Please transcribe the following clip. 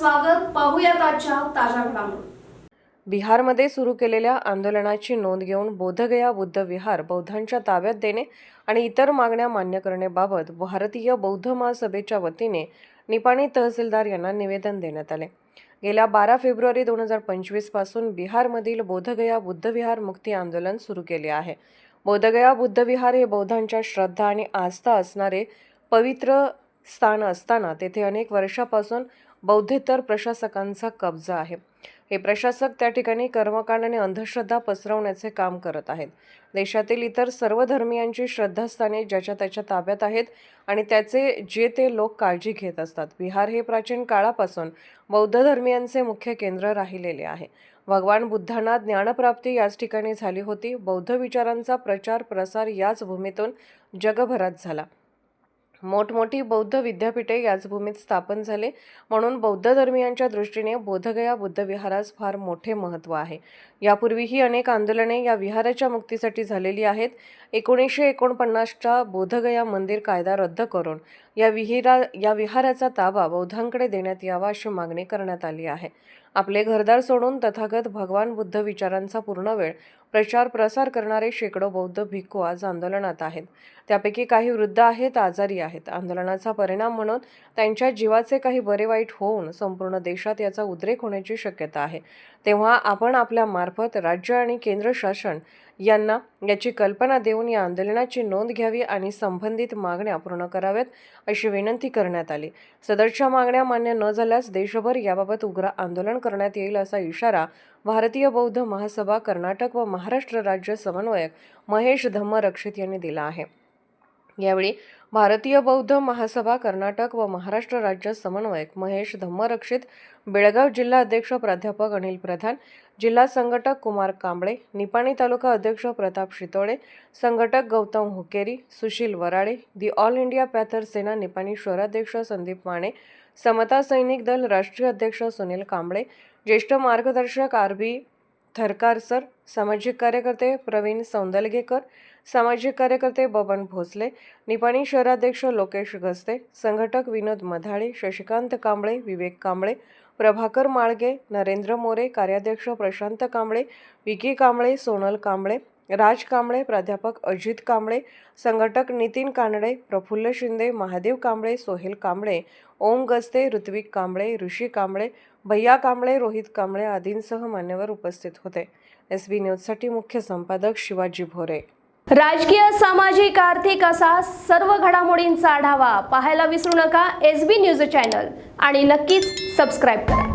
स्वागत. पाहूयात आजच्या ताज्या घडामोडी. बिहारमध्ये सुरू केलेल्या आंदोलनाची नोंद घेऊन बोधगया बुद्ध विहार बौद्धांच्या ताब्यात देणे आणि इतर मागण्या मान्य करण्याबाबत भारतीय बौद्ध महासभेच्या वतीने निपाणी तहसीलदार यांना निवेदन देण्यात आले. गेल्या बारा फेब्रुवारी दोन हजार पंचवीसपासून बिहारमधील बोधगया बुद्धविहार मुक्ती आंदोलन सुरू केले आहे. बोधगया बुद्धविहार हे बौद्धांच्या श्रद्धा आणि आस्था असणारे पवित्र स्थान असताना तेथे अनेक वर्षापासून बौद्धेतर प्रशासकांचा कब्जा आहे. हे प्रशासक त्या ठिकाणी कर्मकांड आणि अंधश्रद्धा पसरवण्याचे काम करत आहेत. देशातील इतर सर्व धर्मियांची श्रद्धास्थाने ज्याच्या त्याच्या ताब्यात आहेत आणि त्याचे जे ते लोक काळजी घेत असतात. बिहार हे प्राचीन काळापासून बौद्ध धर्मियांचे मुख्य केंद्र राहिलेले आहे. भगवान बुद्धांना ज्ञानप्राप्ती याच ठिकाणी झाली होती. बौद्ध विचारांचा प्रचार प्रसार याच भूमीतून जगभरात झाला. मोठमोठी बौद्ध विद्यापीठे याच भूमीत स्थापन झाले. म्हणून बौद्ध धर्मियांच्या दृष्टीने बोधगया बुद्ध विहारास फार मोठे महत्त्व आहे. यापूर्वीही अनेक आंदोलने या विहाराच्या मुक्तीसाठी झालेली आहेत. एकोणीसशे एकोणपन्नासच्या बोधगया मंदिर कायदा रद्द करून या विहिरा या विहाराचा ताबा बौद्धांकडे देण्यात यावा अशी मागणी करण्यात आली आहे. आपले घरदार सोडून तथागत भगवान बुद्ध विचारांचा पूर्ण वेळ प्रचार प्रसार करणारे शेकडो बौद्ध भिक्खू आज आंदोलनात आहेत. त्यापैकी काही वृद्ध आहेत आजारी आहेत. आंदोलनाचा परिणाम म्हणून त्यांच्या जीवाचे काही बरे वाईट होऊन संपूर्ण देशात याचा उद्रेक होण्याची शक्यता आहे. तेव्हा आपण आपल्या मार्फत राज्य आणि केंद्र शासन यांना याची कल्पना देऊन या आंदोलनाची नोंद घ्यावी आणि संबंधित मागण्या पूर्ण कराव्यात अशी विनंती करण्यात आली. सदरच्या मागण्या मान्य न झाल्यास देशभर याबाबत उग्र आंदोलन करण्यात येईल असा इशारा भारतीय बौद्ध महासभा कर्नाटक व महाराष्ट्र राज्य समन्वयक महेश धम्म रक्षित यांनी दिला आहे. यावेळी भारतीय बौद्ध महासभा कर्नाटक व महाराष्ट्र राज्य समन्वयक महेश धम्मरक्षित बेळगाव जिल्हा अध्यक्ष प्राध्यापक अनिल प्रधान जिल्हा संघटक कुमार कांबळे निपाणी तालुका अध्यक्ष प्रताप शितोळे संघटक Gautam Hukeri Sushil Varale the All India Panther Sena Nipani शहराध्यक्ष संदीप माने समता सैनिक दल राष्ट्रीय अध्यक्ष सुनील कांबळे ज्येष्ठ मार्गदर्शक आर बी थरकार सर सामाजिक कार्यकर्ते प्रवीण सौंदलगेकर सामाजिक कार्यकर्ते बबन भोसले निपाणी शहराध्यक्ष लोकेश गस्ते संघटक विनोद मधाळे शशिकांत कांबळे विवेक कांबळे प्रभाकर माळगे नरेंद्र मोरे कार्याध्यक्ष प्रशांत कांबळे विकी कांबळे सोनल कांबळे राज कांबळे प्राध्यापक अजित कांबळे संघटक नितीन कानडे प्रफुल्ल शिंदे महादेव कांबळे सोहेल कांबळे ओम गस्ते ऋत्विक कांबळे ऋषी कांबळे भैया कांबळे रोहित कांबळे आदींसह मान्यवर उपस्थित होते. एस बी न्यूजसाठी मुख्य संपादक शिवाजी भोरे. राजकीय सामाजिक आर्थिक असा सर्व घडामोडींचा आढावा पाहायला विसरू नका एस बी न्यूज चॅनल आणि नक्कीच सबस्क्राईब करा.